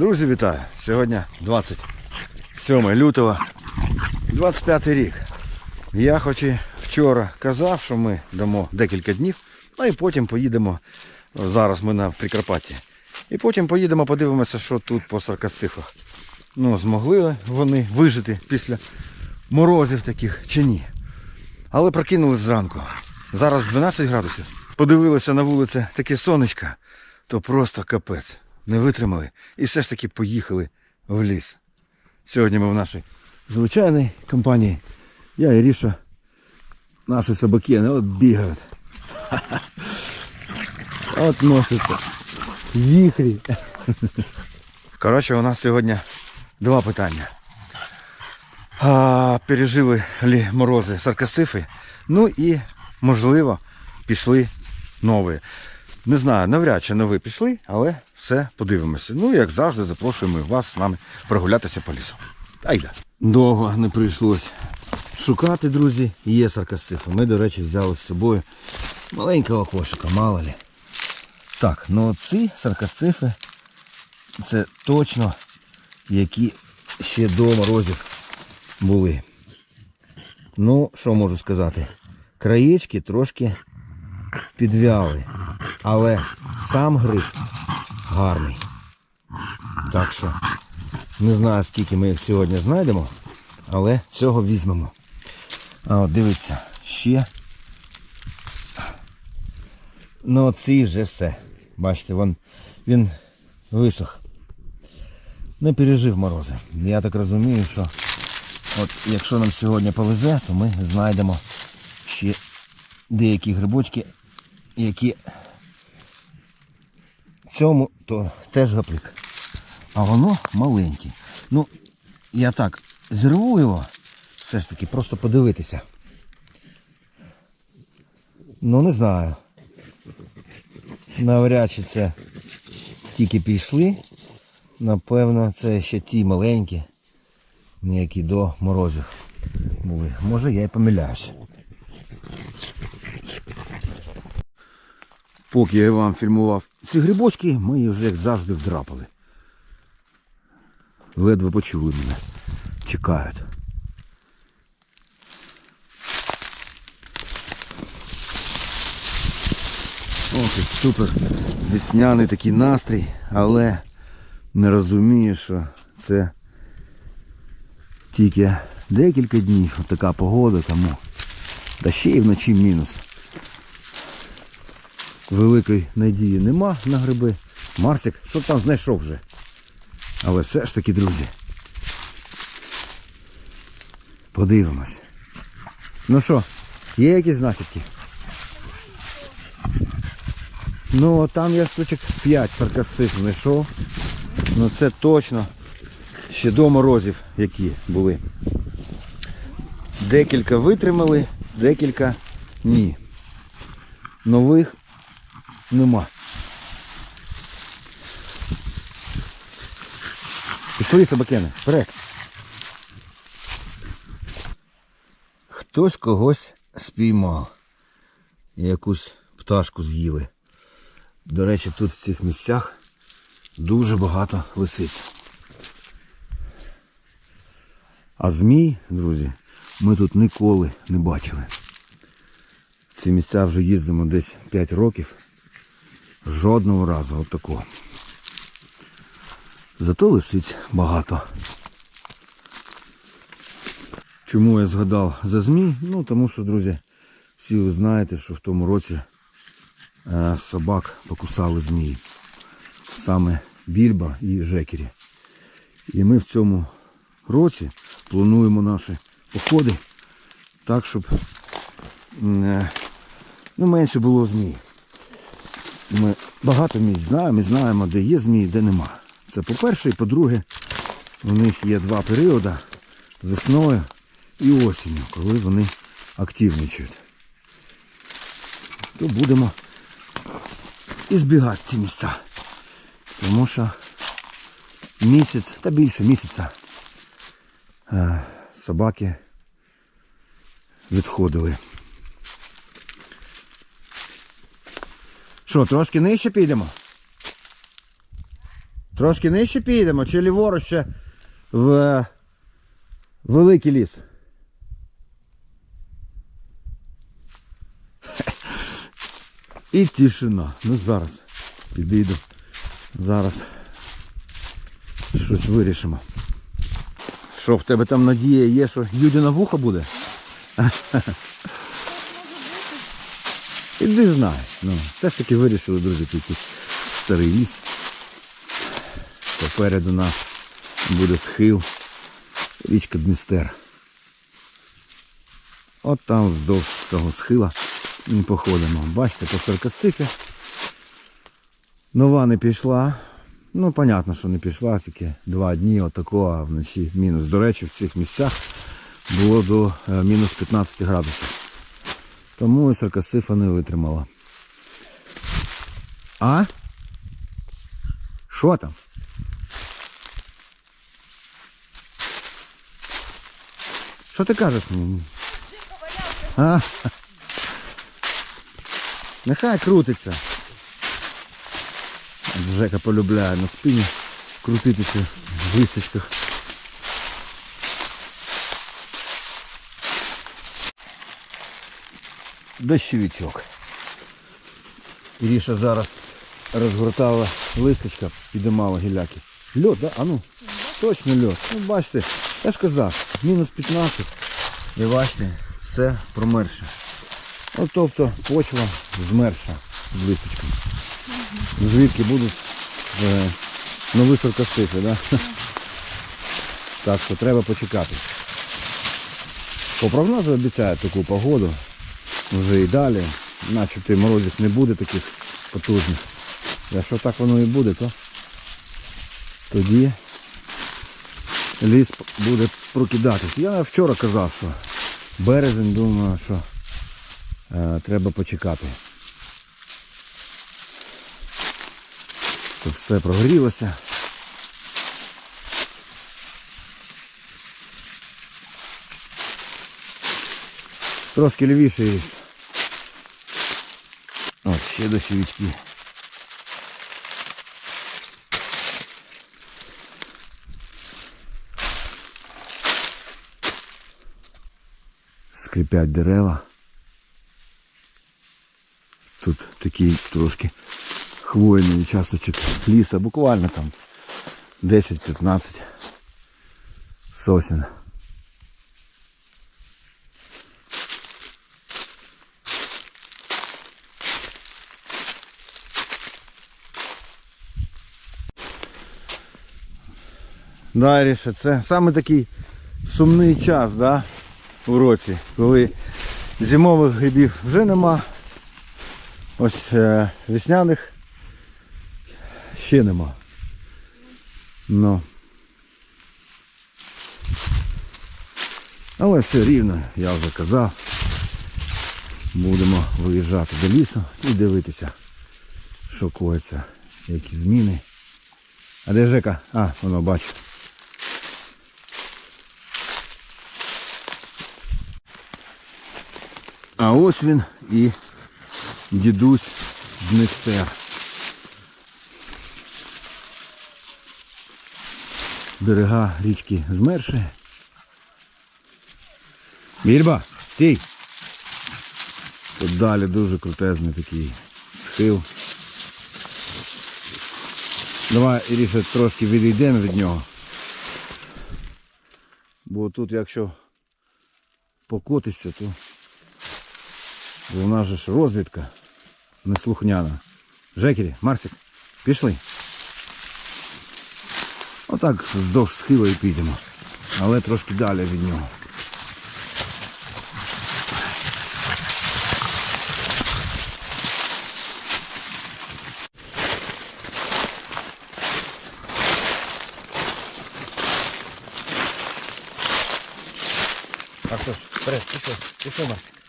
Друзі, вітаю! Сьогодні 27 лютого, 25 рік. Я хоч і вчора казав, що ми дамо декілька днів, ну і потім поїдемо. Зараз ми на Прикарпатті. І потім поїдемо, подивимося, що тут по саркасцифах. Ну, змогли вони вижити після морозів таких чи ні. Але прокинулись зранку. Зараз 12 градусів. Подивилися на вулиці таке сонечко, то просто капець. Не витримали і все ж таки поїхали в ліс. Сьогодні ми в нашій звичайній компанії. Я і Ріша, наші собаки, вони от бігають. От носиться. Віхрі. Коротше, у нас сьогодні два питання. А, пережили лі морози саркасифи. Ну і, можливо, пішли нові. Не знаю, навряд чи нові пішли, але все подивимося. Ну, як завжди, запрошуємо вас з нами прогулятися по лісу. Айда. Довго не прийшлось шукати, друзі. Є саркасифи. Ми, до речі, взяли з собою маленького кошика, мало ли. Так, ну ці саркасцифи це точно які ще до морозів були. Ну, що можу сказати? Краєчки трошки підвяли, але сам гриб гарний. Так що не знаю, скільки ми їх сьогодні знайдемо, але цього візьмемо. А от дивіться, ще. Ну цей вже все. Бачите, вон, він висох. Не пережив морози. Я так розумію, що от якщо нам сьогодні повезе, то ми знайдемо ще деякі грибочки, які цьому то теж гаплик. А воно маленьке. Ну, я так зірву його, все ж таки, просто подивитися. Ну, не знаю. Навряд чи це тільки пішли. Напевно, це ще ті маленькі, які до морозів були. Може я і помиляюся. Поки я вам фільмував ці грибочки, ми їх вже як завжди вдрапали. Ледве почули мене. Чекають. Ох, і супер весняний такий настрій, але не розумію, що це тільки декілька днів така погода, тому та ще й вночі мінус. Великої надії нема на гриби. Марсик, що там знайшов вже? Але все ж таки, друзі. Подивимось. Ну що, є якісь знахідки? Ну, там я штучок 5 саркасив знайшов. Ну це точно ще до морозів, які були. Декілька витримали, декілька ні. Нових нема. Пішли собакени, вперед. Хтось когось спіймав. Якусь пташку з'їли. До речі, тут в цих місцях дуже багато лисиць. А змій, друзі, ми тут ніколи не бачили. Ці місця вже їздимо десь 5 років. Жодного разу от такого. Зато лисиць багато. Чому я згадав за змій? Ну тому що, друзі, всі ви знаєте, що в тому році е, собак покусали змії. Саме Більба і Жекері. І ми в цьому році плануємо наші походи так, щоб е, ну, менше було змій. Ми багато місць знаємо і знаємо, де є змії, де нема. Це по-перше, і по-друге, у них є два періоди весною і осінню, коли вони активничають. То будемо і збігати ці місця. Тому що місяць та більше місяця е, собаки відходили. Що, трошки нижче підемо? Трошки нижче підемо, чи ліворуч ще в е, великий ліс. І тишина. Ну зараз підійду. Зараз щось вирішимо. Що в тебе там надія є, що Юдіна вуха буде? Іди знай. Ну, все ж таки вирішили, друзі, піти старий ліс. Попереду нас буде схил. Річка Дністер. От там вздовж того схила ми походимо. Бачите, по саркасцифі. Нова не пішла. Ну, понятно, що не пішла, тільки два дні отако, а вночі мінус. До речі, в цих місцях було до е, мінус 15 градусів. Тому і саркасифа не витримала. А? Що там? Що ти кажеш мені? А? Нехай крутиться. Жека полюбляє на спині крутитися в листочках. Дощовичок. Іріша зараз розгортала листочка, підіймала гіляки. Льод, да? А ну, точно льод. Ну бачите, я ж казав, мінус 15. І бачите, все промерше. От тобто почва змерша з листочками. Звідки будуть е, нові соркостифи, да? Так що треба почекати. Поправназа обіцяє таку погоду. Вже і далі. Начебто морозів не буде таких потужних. Якщо так воно і буде, то тоді ліс буде прокидатись. Я вчора казав, що березень думаю, що е, треба почекати. Щоб все прогрілося. Трошки лівіше ще дощовички. Скрипять дерева. Тут такий трошки хвойний участочок ліса, буквально там 10-15 сосен. Да, Іріша, це саме такий сумний час, да, у році, коли зимових грибів вже нема. Ось е, весняних ще нема. Ну. Але все рівно, я вже казав. Будемо виїжджати до лісу і дивитися, що коїться, які зміни. А де Жека? А, воно бачу. А ось він і дідусь Днестер. Берега річки змерші. Більба, стій! Тут далі дуже крутезний такий схил. Давай, Іріша, трошки відійдемо від нього. Бо тут якщо покотися, то В нас же ж розвідка неслухняна. Жекері, Марсик, пішли. Отак вздовж схила і підемо. Але трошки далі від нього. А що ж, вперед, пішли, пішли, Марсик.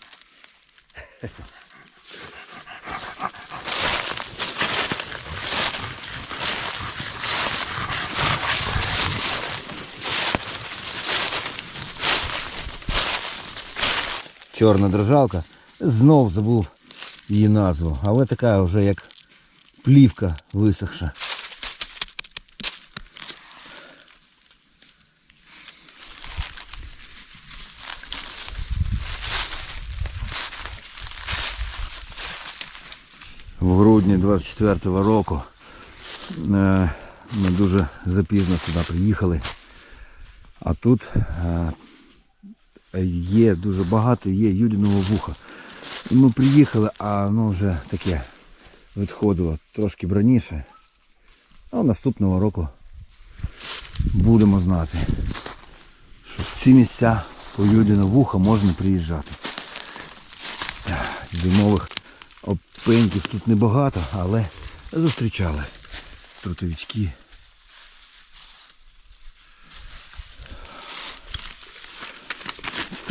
чорна державка. Знов забув її назву. Але така вже як плівка висохша. В грудні 24-го року е, ми дуже запізно сюди приїхали, а тут е, є дуже багато, є юдіного вуха. Ми приїхали, а воно вже таке відходило трошки раніше. А наступного року будемо знати, що в ці місця по юдіного вуха можна приїжджати. Зимових опеньків тут небагато, але зустрічали трутовички.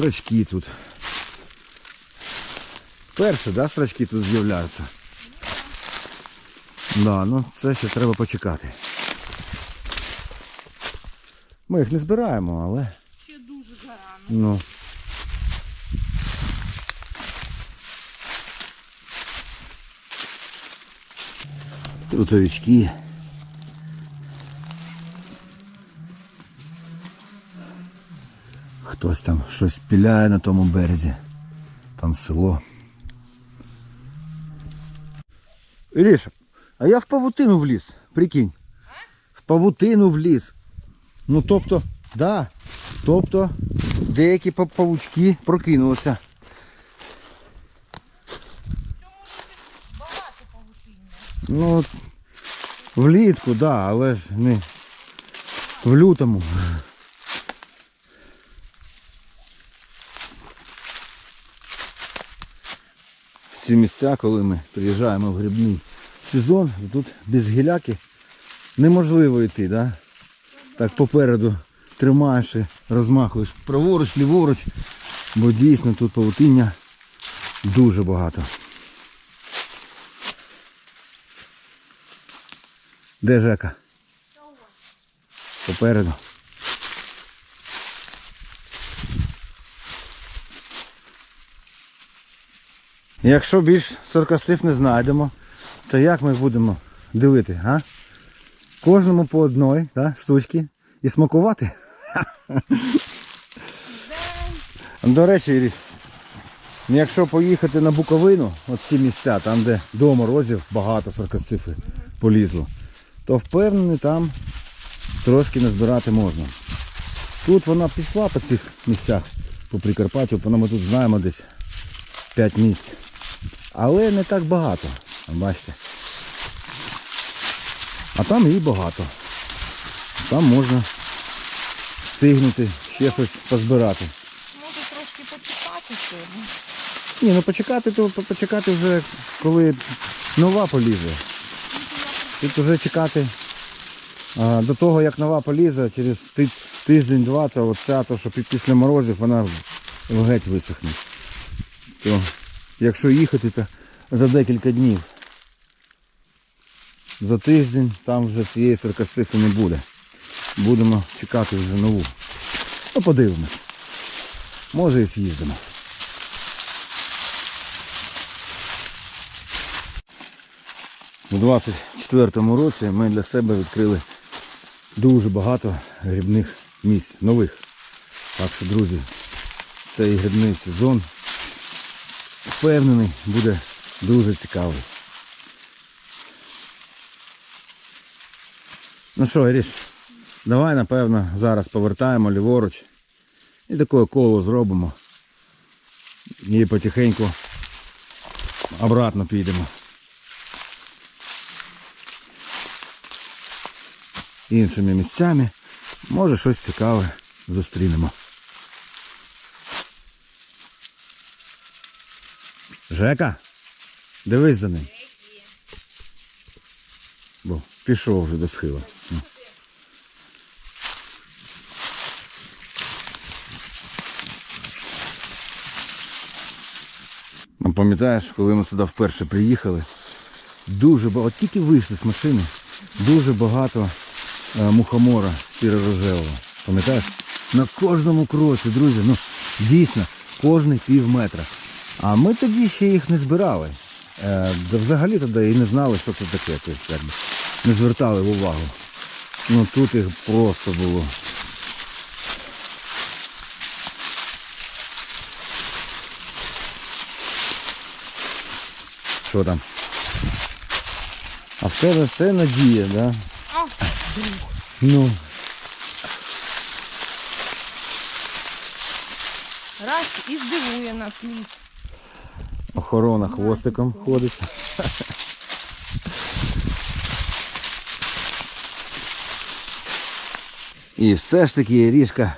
Строчки тут. Перші, да, строчки тут з'являються. Да, ну це ще треба почекати. Ми їх не збираємо, але. Ще дуже зарано. Ну. Трутовички. Хтось там щось піляє на тому березі. Там село. Іріша, а я в павутину вліз, прикинь. В павутину вліз. Ну тобто, да. Тобто деякі павучки прокинулися. Ну влітку, да, але ж не в лютому. Ці місця, коли ми приїжджаємо в грибний сезон, тут без гіляки неможливо йти, да? так попереду тримаєш і розмахуєш праворуч, ліворуч, бо дійсно тут павутиння дуже багато. Де Жека? Попереду. Якщо більш соркасив не знайдемо, то як ми будемо дивити, а? Кожному по одної да, штучки і смакувати. До речі, Ірі, якщо поїхати на Буковину, от ці місця, там де до морозів багато саркоцифи полізло, то впевнений там трошки назбирати можна. Тут вона пішла по цих місцях, по Прикарпаттю, ми тут знаємо десь 5 місць. Але не так багато. Бачите. А там її багато. Там можна встигнути ще щось позбирати. Може трошки почекати сьогодні. Ні, ну почекати, то почекати вже, коли нова полізе. Тут вже чекати а, до того, як нова полізе, через тиждень-два, то оця, то, що після морозів вона геть висохне. То, якщо їхати, то за декілька днів. За тиждень там вже цієї саркасифи не буде. Будемо чекати вже нову. Ну, подивимось. Може і з'їздимо. У 24-му році ми для себе відкрили дуже багато грибних місць, нових. Так що, друзі, цей грибний сезон впевнений буде дуже цікавий. Ну що, Іріш, давай, напевно, зараз повертаємо ліворуч і таке коло зробимо. І потихеньку обратно підемо. іншими місцями. Може щось цікаве зустрінемо. Жека, дивись за ним. Бо пішов вже до схила. Ну. Пам'ятаєш, коли ми сюди вперше приїхали, дуже багато, от тільки вийшли з машини, дуже багато е, мухомора сіро-рожевого. Пам'ятаєш? На кожному кроці, друзі, ну дійсно, кожний пів метра. А ми тоді ще їх не збирали. Е, взагалі тоді і не знали, що це таке. Тобто, не звертали увагу. Ну тут їх просто було. Що там? А в тебе це надія, да? А. Ну, ну. Раз і здивує нас ліс. Охорона хвостиком ходить. І все ж таки ріжка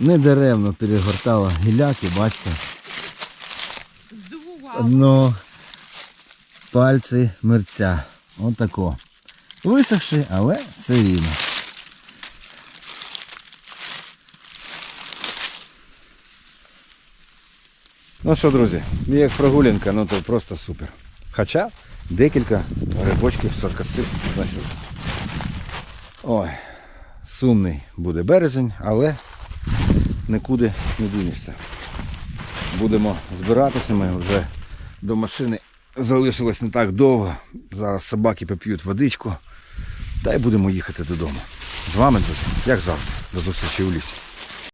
недаремно перегортала гіляки, бачите. Ну, пальці мерця. Отако. Висохши, але все рівно. Ну що, друзі, як прогулянка, ну то просто супер. Хоча декілька грибочків саркасив знайшли. Ой, сумний буде березень, але нікуди не дінешся. Будемо збиратися, ми вже до машини залишилось не так довго. Зараз собаки поп'ють водичку. Та й будемо їхати додому. З вами, друзі, як завжди, до зустрічі у лісі.